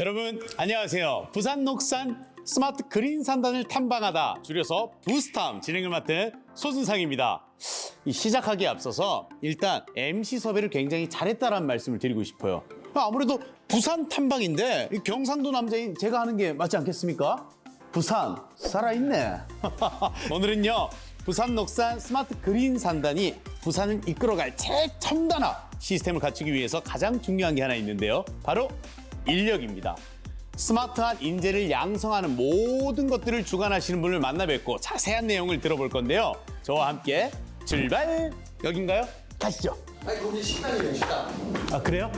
여러분 안녕하세요. 부산 녹산 스마트 그린 산단을 탐방하다 줄여서 부스탐 진행을 맡은 소준상입니다. 이 시작하기에 앞서서 일단 MC 섭외를 굉장히 잘했다라는 말씀을 드리고 싶어요. 아무래도 부산 탐방인데 이 경상도 남자인 제가 하는 게 맞지 않겠습니까? 부산 살아있네. 오늘은요 부산 녹산 스마트 그린 산단이 부산을 이끌어갈 최첨단화 시스템을 갖추기 위해서 가장 중요한 게 하나 있는데요. 바로 인력입니다. 스마트한 인재를 양성하는 모든 것들을 주관하시는 분을 만나 뵙고 자세한 내용을 들어볼 건데요. 저와 함께 출발! 여긴가요? 가시죠. 아니 거기 식당이에요 식당. 아 그래요?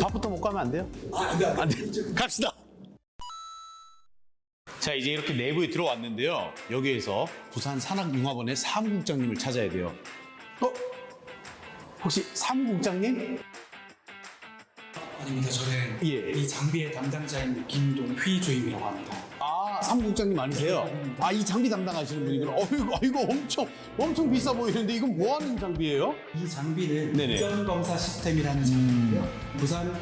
밥부터 먹고 하면 안 돼요? 아 안 돼 안 돼. 갑시다. 자 이제 이렇게 내부에 들어왔는데요. 여기에서 부산 산악융합원의 사무국장님을 찾아야 돼요. 어? 혹시 사무국장님? 아닙니다. 저는 예. 이 장비의 담당자인 김동 휘 주임이라고 합니다. 아 사무국장님 아니세요? 아 이 장비 담당하시는 분이구나. 어이구, 이거 엄청 엄청 비싸 보이는데 이건 뭐 하는 장비예요? 이 장비는 네네. 이전 검사 시스템이라는 장비인데요. 부산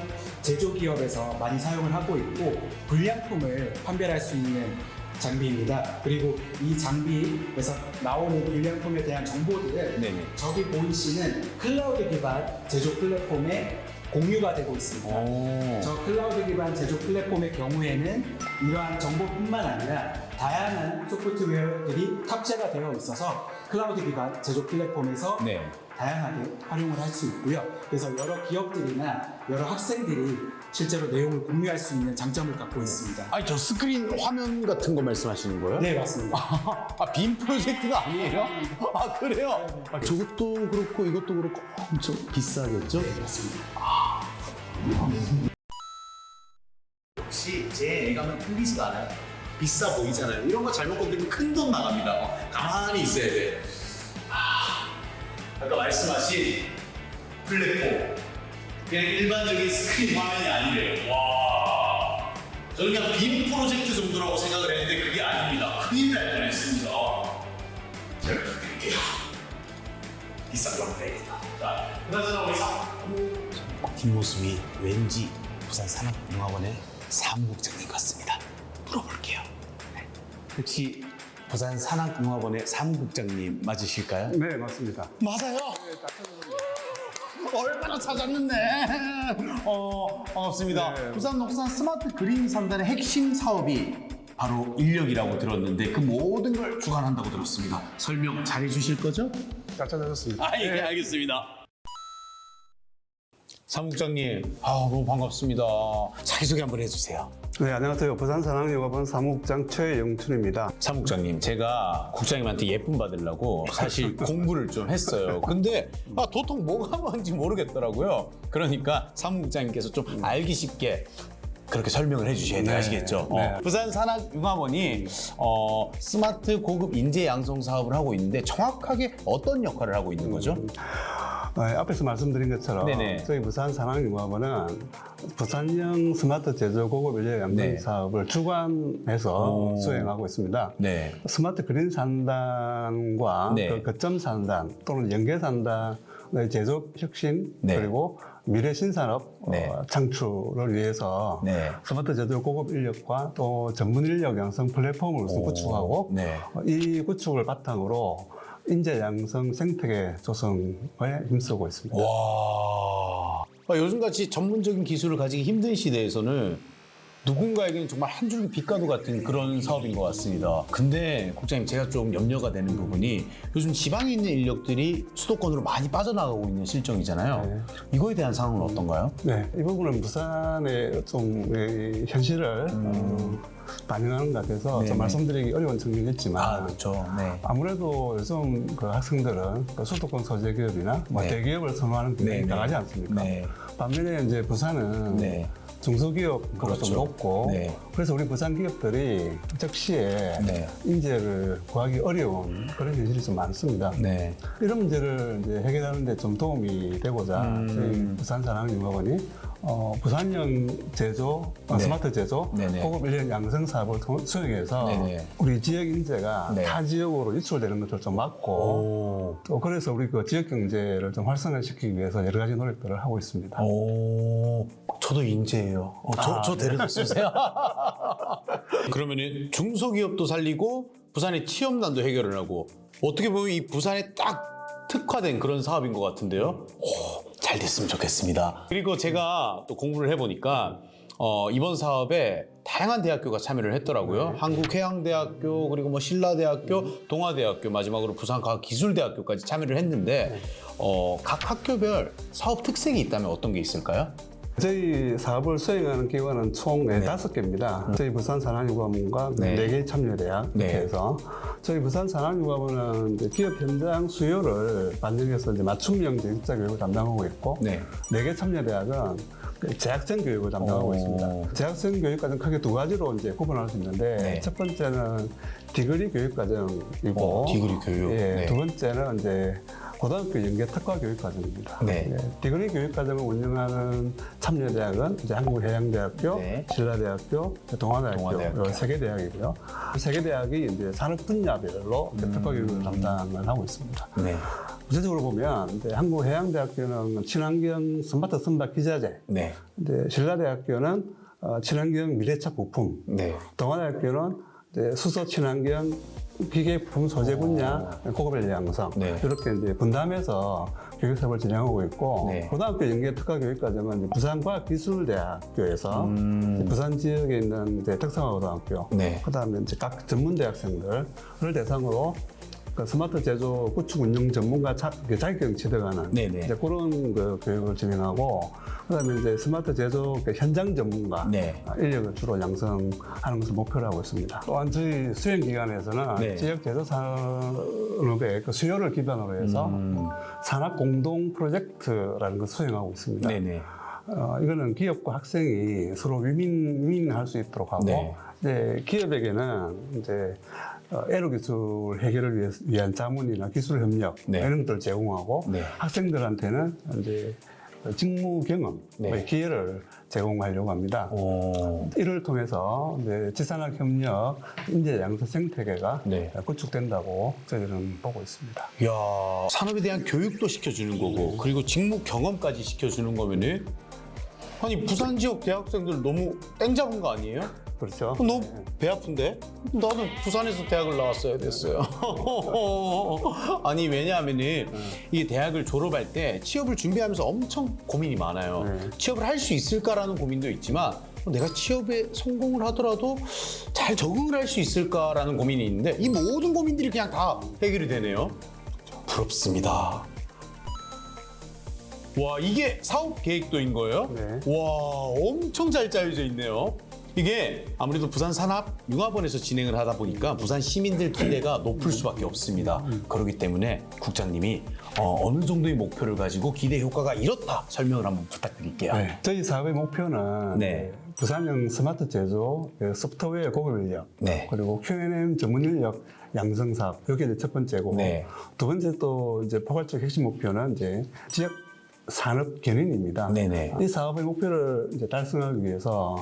제조기업에서 많이 사용을 하고 있고 불량품을 판별할 수 있는 장비입니다. 그리고 이 장비에서 나오는 불량품에 대한 정보들을 네네. 저기 보이시는 클라우드 기반 제조 플랫폼에 공유가 되고 있습니다. 오. 저 클라우드 기반 제조 플랫폼의 경우에는 이러한 정보뿐만 아니라 다양한 소프트웨어들이 탑재가 되어 있어서 클라우드 기반 제조 플랫폼에서 네. 다양하게 활용을 할 수 있고요. 그래서 여러 기업들이나 여러 학생들이 실제로 내용을 공유할 수 있는 장점을 갖고 있습니다. 아니 저 스크린 화면 같은 거 말씀하시는 거예요? 네, 맞습니다. 아, 빔 프로젝트가 아니에요? 아, 그래요? 아, 저것도 그렇고 이것도 그렇고 엄청 비싸겠죠? 맞습니다. 혹시 제 애감은 틀리지가 않아요? 비싸 보이잖아요. 이런 거 잘못 건드리면 큰 돈 나갑니다. 어, 가만히 있어야 돼. 아, 아까 말씀하신 플랫폼. 그냥 일반적인 스크린 화면이 아니래요. 와. 저는 그냥 빔 프로젝트 정도라고 생각을 했는데 그게 아닙니다. 큰일 날 뻔했습니다. 제가 부탁드릴게요. 비싼 거 빼겠다. 자, 그나저나 우리 사 뒷모습이 왠지 부산 산업융합원의 사무국장님 같습니다. 물어볼게요. 네. 혹시 부산 산업융합원의 사무국장님 맞으실까요? 네, 맞습니다. 맞아요. 얼마나 찾았는데. 어, 반갑습니다. 네. 부산 녹산 스마트 그린 산단의 핵심 사업이 바로 인력이라고 들었는데 그 모든 걸 주관한다고 들었습니다. 설명 잘 해 주실 거죠? 잘 찾아줬습니다. 아, 예, 알겠습니다. 사무국장님, 아, 너무 반갑습니다. 자기소개 한번 해주세요. 네, 안녕하세요. 부산산학여가본 사무국장 최영춘입니다. 사무국장님, 제가 국장님한테 예쁨 받으려고 사실 공부를 좀 했어요. 근데 아, 도통 뭐가 뭔지 모르겠더라고요. 그러니까 사무국장님께서 좀 알기 쉽게 그렇게 설명을 해주셔야. 네, 아시겠죠? 네. 어, 부산 산학융합원이 어, 스마트 고급 인재 양성 사업을 하고 있는데 정확하게 어떤 역할을 하고 있는 거죠? 어, 앞에서 말씀드린 것처럼 네네. 저희 부산 산학융합원은 부산형 스마트 제조 고급 인력 양성 네. 사업을 주관해서 오. 수행하고 있습니다. 네. 스마트 그린 산단과 네. 그 거점 산단 또는 연계 산단의 제조 혁신 네. 그리고 미래 신산업 네. 어, 창출을 위해서 네. 스마트 제조 고급 인력과 또 전문 인력 양성 플랫폼을 우선. 구축하고 네. 어, 이 구축을 바탕으로 인재 양성 생태계 조성에 힘쓰고 있습니다. 와. 아, 요즘같이 전문적인 기술을 가지기 힘든 시대에서는 누군가에게는 정말 한 줄기 빛과도 같은 그런 사업인 것 같습니다. 근데 국장님 제가 좀 염려가 되는 부분이 요즘 지방에 있는 인력들이 수도권으로 많이 빠져나가고 있는 실정이잖아요. 네. 이거에 대한 상황은 어떤가요? 네, 이 부분은 부산의 좀 이, 현실을 어, 반영하는 것 같아서 음. 네네. 좀 말씀드리기 어려운 측면이 있지만 아, 그렇죠. 네. 아무래도 요즘 그 학생들은 그 수도권 소재 기업이나 뭐 네. 대기업을 선호하는 네, 경향이 네. 강하지 않습니까? 네. 반면에 이제 부산은 네. 중소기업도 그렇죠. 좀 높고 네. 그래서 우리 부산 기업들이 적시에 네. 인재를 구하기 어려운 그런 현실이 좀 많습니다. 네. 이런 문제를 이제 해결하는 데 좀 도움이 되고자 음. 저희 부산산학융합원이 어, 부산형 제조, 어, 네. 스마트 제조, 네네. 고급 인력 양성 사업을 통- 수행해서 네네. 우리 지역 인재가 네. 타 지역으로 유출되는 것을 좀 막고 오. 또 그래서 우리 그 지역 경제를 좀 활성화시키기 위해서 여러 가지 노력들을 하고 있습니다. 오, 저도 인재예요. 어, 저, 아, 저 데려다 쓰세요. 그러면은 중소기업도 살리고 부산의 취업난도 해결을 하고 어떻게 보면 이 부산에 딱 특화된 그런 사업인 것 같은데요. 오, 잘 됐으면 좋겠습니다. 그리고 제가 또 공부를 해보니까 어, 이번 사업에 다양한 대학교가 참여를 했더라고요. 한국해양대학교 그리고 뭐 신라대학교, 동아대학교 마지막으로 부산과학기술대학교까지 참여를 했는데 어, 각 학교별 사업 특색이 있다면 어떤 게 있을까요? 저희 사업을 수행하는 기관은 총 네. 다섯 개입니다. 저희 부산 산학육아원과 네. 네개 참여대학 네. 이렇게 해서 저희 부산 산학육아원은 이제 기업 현장 수요를 반영해서 이제 맞춤형 대입자 교육을 담당하고 있고 네. 네개 참여대학은 그 재학생 교육을 담당하고 오. 있습니다. 재학생 교육과정 크게 두 가지로 이제 구분할 수 있는데 네. 첫 번째는 디그리 교육과정이고 어, 디그리 교육. 예, 네. 두 번째는 이제 고등학교 연계 특화 교육 과정입니다. 네. 예, 디그리 교육 과정을 운영하는 참여대학은 이제 한국해양대학교, 네. 신라대학교, 동아대학교, 동아대학교. 세개 대학이고요. 세개 대학이 이제 산업 분야별로 이제 특화 교육을 담당을 하고 있습니다. 네. 구체적으로 보면 이제 한국해양대학교는 친환경 스마트 선박 기자재, 네. 이제 신라대학교는 어, 친환경 미래차 부품, 네. 동아대학교는 이제 수소 친환경 기계 부품 소재 분야 고급 인력 양성 네. 이렇게 이제 분담해서 교육 사업을 진행하고 있고 네. 고등학교 연계 특화 교육 과정은 이제 부산과학기술대학교에서 음. 부산 지역에 있는 이제 특성화고등학교 네. 그다음에 이제 각 전문 대학생들을 대상으로 그 스마트 제조 구축 운영 전문가 자, 그 자격증 취득하는 네네. 이제 그런 그 교육을 진행하고 그다음에 이제 스마트 제조 그 현장 전문가 네. 아, 인력을 주로 양성하는 것을 목표로 하고 있습니다. 또한 저희 수행 기관에서는 네. 지역 제조 산업의 그 수요를 기반으로 해서 음. 산업 공동 프로젝트라는 것을 수행하고 있습니다. 네네. 어, 이거는 기업과 학생이 서로 위민, 위민할 수 있도록 하고, 네. 이제 기업에게는 이제 어, 에로 기술 해결을 위해, 위한 자문이나 기술 협력 네. 이런 것들을 제공하고, 네. 학생들한테는 이제 직무 경험, 네. 의 기회를 제공하려고 합니다. 오. 이를 통해서 이제 지산학 협력, 인재 양성 생태계가 네. 구축된다고 저희는 보고 있습니다. 야 산업에 대한 교육도 시켜주는 거고 그리고 직무 경험까지 시켜주는 거면은 아니 부산 지역 대학생들 너무 땡 잡은 거 아니에요? 그렇죠. 너무 배 아픈데? 나도 부산에서 대학을 나왔어야 됐어요. 아니 왜냐하면은 이 대학을 졸업할 때 취업을 준비하면서 엄청 고민이 많아요. 네. 취업을 할 수 있을까라는 고민도 있지만 어, 내가 취업에 성공을 하더라도 잘 적응을 할 수 있을까라는 고민이 있는데 이 모든 고민들이 그냥 다 해결이 되네요. 부럽습니다. 와 이게 사업 계획도인 거예요? 네. 와 엄청 잘 짜여져 있네요. 이게 아무래도 부산 산업 융합원에서 진행을 하다 보니까 부산 시민들 기대가 높을 수밖에 없습니다. 그렇기 때문에 국장님이 어, 느 정도의 목표를 가지고 기대 효과가 이렇다 설명을 한번 부탁드릴게요. 네. 저희 사업의 목표는 네. 부산형 스마트 제조, 그 소프트웨어 고급 인력, 네. 그리고 Q&M 전문 인력 양성 사업 이게 이제 첫 번째고 네. 두 번째 또 이제 포괄적 핵심 목표는 이제 지역 산업 견인입니다. 네네. 이 사업의 목표를 이제 달성하기 위해서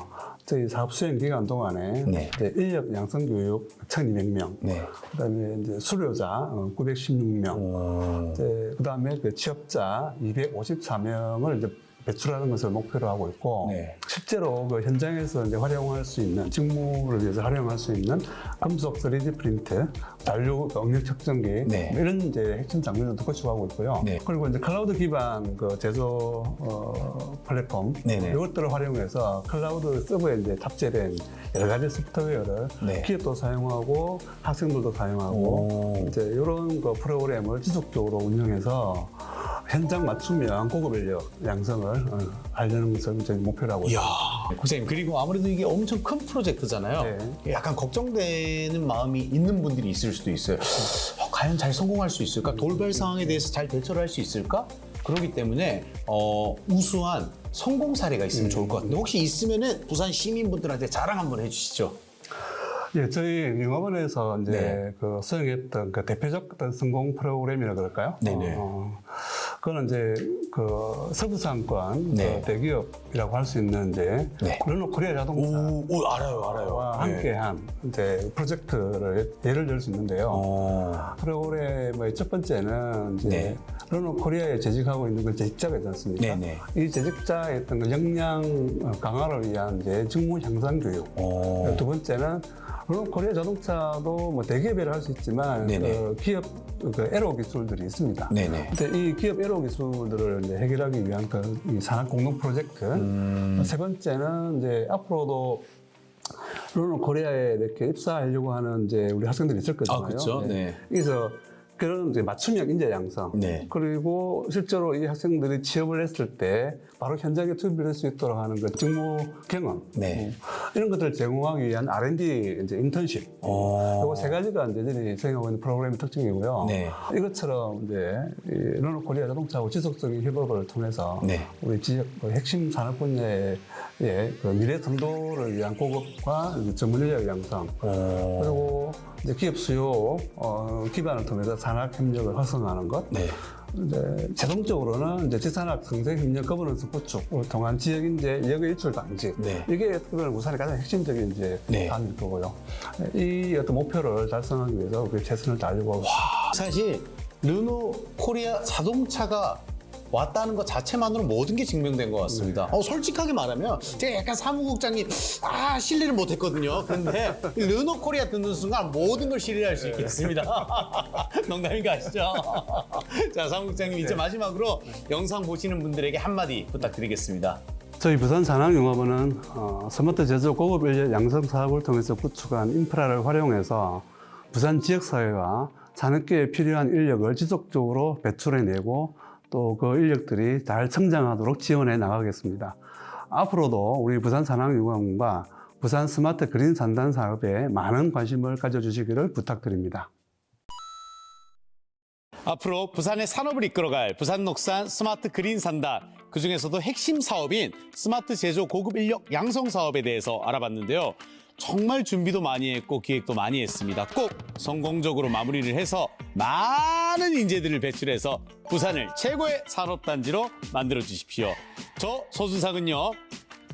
저희 사업 수행 기간 동안에 네. 이제 인력 양성 교육 1,200명, 네. 그다음에 이제 수료자 어, 916명, 어, 이제 그다음에 그 취업자 254명을 이제 배출하는 것을 목표로 하고 있고 네. 실제로 그 현장에서 이제 활용할 수 있는 직무를 위해서 활용할 수 있는 금속 3D 프린트, 단류 응력 측정기 네. 뭐 이런 이제 핵심 장비들도 구축하고 있고요. 네. 그리고 이제 클라우드 기반 그 제조 어, 플랫폼 네네. 이것들을 활용해서 클라우드 서버에 이제 탑재된 여러 가지 소프트웨어를 네. 기업도 사용하고 학생들도 사용하고 오. 이제 이런 그 프로그램을 지속적으로 운영해서 현장 맞춤형 고급 인력 양성을 어, 하려는 것을 저희 목표로 하고 이야. 선생님 그리고 아무래도 이게 엄청 큰 프로젝트잖아요. 네. 약간 걱정되는 마음이 있는 분들이 있을 수도 있어요. 어, 과연 잘 성공할 수 있을까? 돌발 상황에 대해서 잘 대처를 할 수 있을까? 그렇기 때문에 어, 우수한 성공 사례가 있으면 좋을 것 같은데 혹시 있으면은 부산 시민분들한테 자랑 한번 해주시죠. 예, 저희 융합원에서 이제 네. 그 수행했던 그 대표적 어떤 성공 프로그램이라 그럴까요? 네네. 어, 그거는 이제 그 서부상권 네. 그 대기업이라고 할 수 있는데 네. 르노 코리아 자동차 오, 오 알아요, 알아요. 와 함께한 이제 프로젝트를 예를 들 수 있는데요. 어. 프로그램의 뭐첫 번째는 이제 네. 르노 코리아에 재직하고 있는 그 재직자가 있지 않습니까? 네네. 이 재직자의 어떤 그 역량 강화를 위한 이제 직무 향상 교육. 어. 두 번째는 물론 코리아 자동차도 뭐 대기업이라 할 수 있지만 네네. 그 기업 그 에로 기술들이 있습니다. 네네. 근데 이 기업 에로 기술들을 이제 해결하기 위한 그 이 산업 공동 프로젝트. 음. 세 번째는 이제 앞으로도 르노 코리아에 이렇게 입사하려고 하는 이제 우리 학생들이 있을 거잖아요. 아, 그쵸. 네. 그래서 그런 이제 맞춤형 인재 양성. 네. 그리고 실제로 이 학생들이 취업을 했을 때 바로 현장에 투입을 할 수 있도록 하는 그 직무 경험. 네. 음, 이런 것들을 제공하기 위한 R&D 이제 인턴십. 어. 이거 세 가지가 이제 저희들이 수행하고 있는 프로그램의 특징이고요. 네. 이것처럼 이제 이 르노 코리아 자동차하고 지속적인 협업을 통해서 네. 우리 지역 그 핵심 산업 분야의 예, 그 미래 선도를 위한 고급과 전문 인력 양성 어. 그리고 이제 기업 수요 어, 기반을 통해서 산학 협력을 활성화하는 것. 네. 이제 자동적으로는 이제 지산학 성장 협력 거버넌스 구축을 통한 지역 인재 여가 일출 방지. 네. 이게 어떻게 보면 우산의 가장 핵심적인 이제 네. 단일 거고요. 이 어떤 목표를 달성하기 위해서 우리 최선을 다하려고 하고 사실 르노 코리아 자동차가 왔다는 것 자체만으로 모든 게 증명된 것 같습니다. 어, 솔직하게 말하면 제가 약간 사무국장님 아 신뢰를 못했거든요. 그런데 르노 코리아 듣는 순간 모든 걸 신뢰할 수 있겠습니다. 농담인 거 아시죠? 자 사무국장님 이제 마지막으로 영상 보시는 분들에게 한마디 부탁드리겠습니다. 저희 부산 산학융합원은 어, 스마트 제조 고급 인력 양성 사업을 통해서 구축한 인프라를 활용해서 부산 지역사회와 산업계에 필요한 인력을 지속적으로 배출해내고 또 그 인력들이 잘 성장하도록 지원해 나가겠습니다. 앞으로도 우리 부산 산학융합원과 부산 스마트 그린 산단 사업에 많은 관심을 가져주시기를 부탁드립니다. 앞으로 부산의 산업을 이끌어갈 부산 녹산 스마트 그린 산단 그 중에서도 핵심 사업인 스마트 제조 고급 인력 양성 사업에 대해서 알아봤는데요. 정말 준비도 많이 했고 기획도 많이 했습니다. 꼭 성공적으로 마무리를 해서 많은 인재들을 배출해서 부산을 최고의 산업단지로 만들어 주십시오. 저 소순상은요.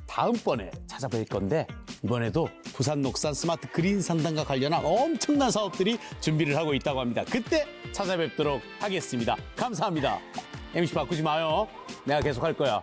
다음번에 찾아뵐 건데 이번에도 부산 녹산 스마트 그린 산단과 관련한 엄청난 사업들이 준비를 하고 있다고 합니다. 그때 찾아뵙도록 하겠습니다. 감사합니다. MC 바꾸지 마요. 내가 계속 할 거야.